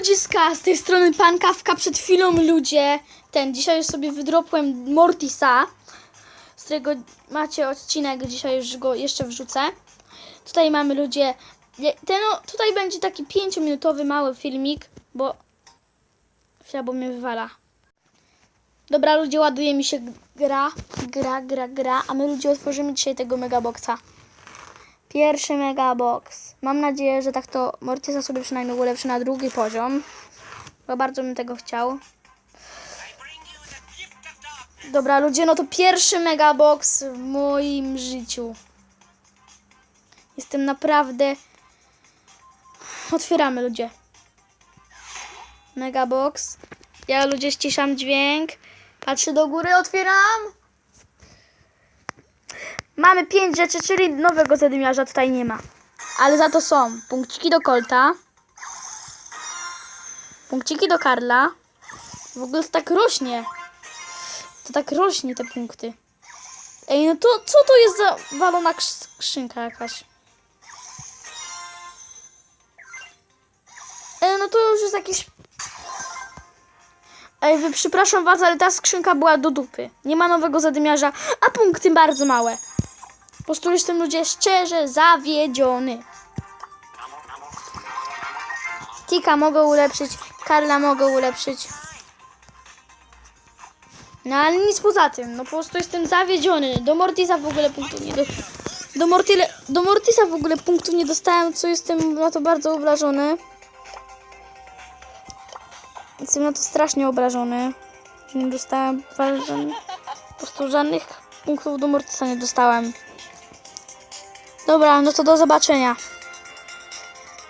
ludziska, z tej strony pan Kawka przed chwilą ludzie. Ten, dzisiaj już sobie wydropłem Mortisa, z którego macie odcinek, dzisiaj już go jeszcze wrzucę. Tutaj mamy ludzie, ten, no, tutaj będzie taki 5-minutowy mały filmik, bo chwila, bo mnie wywala. Dobra ludzie, ładuje mi się gra, gra, gra, gra, a my ludzie otworzymy dzisiaj tego megaboxa. Pierwszy megabox. Mam nadzieję, że tak to Mortisa sobie przynajmniej ulepszy na drugi poziom. Bo bardzo bym tego chciał. Dobra, ludzie, no to pierwszy megabox w moim życiu. Jestem naprawdę... Otwieramy, ludzie. Megabox. Ja, ludzie, ściszam dźwięk. Patrzę do góry, otwieram. Mamy pięć rzeczy, czyli nowego zadymiarza tutaj nie ma. Ale za to są punkciki do Colta. Punkciki do Karla. W ogóle to tak rośnie. To tak rośnie te punkty. Ej, no to co to jest za walona krz- skrzynka jakaś? Ej, no to już jest jakiś... Ej, wy, przepraszam was, ale ta skrzynka była do dupy. Nie ma nowego zadymiarza, a punkty bardzo małe. Po prostu jestem ludzie szczerze zawiedziony. Tika mogę ulepszyć, Karla mogę ulepszyć. No ale nic poza tym, no po prostu jestem zawiedziony. Do Mortisa w ogóle punktu nie do... Do, Mortile... do Mortisa w ogóle punktu nie dostałem, co jestem na to bardzo obrażony. Jestem na to strasznie obrażony, nie dostałem po prostu żadnych punktów do Mortisa nie dostałem. Dobra, no to do zobaczenia.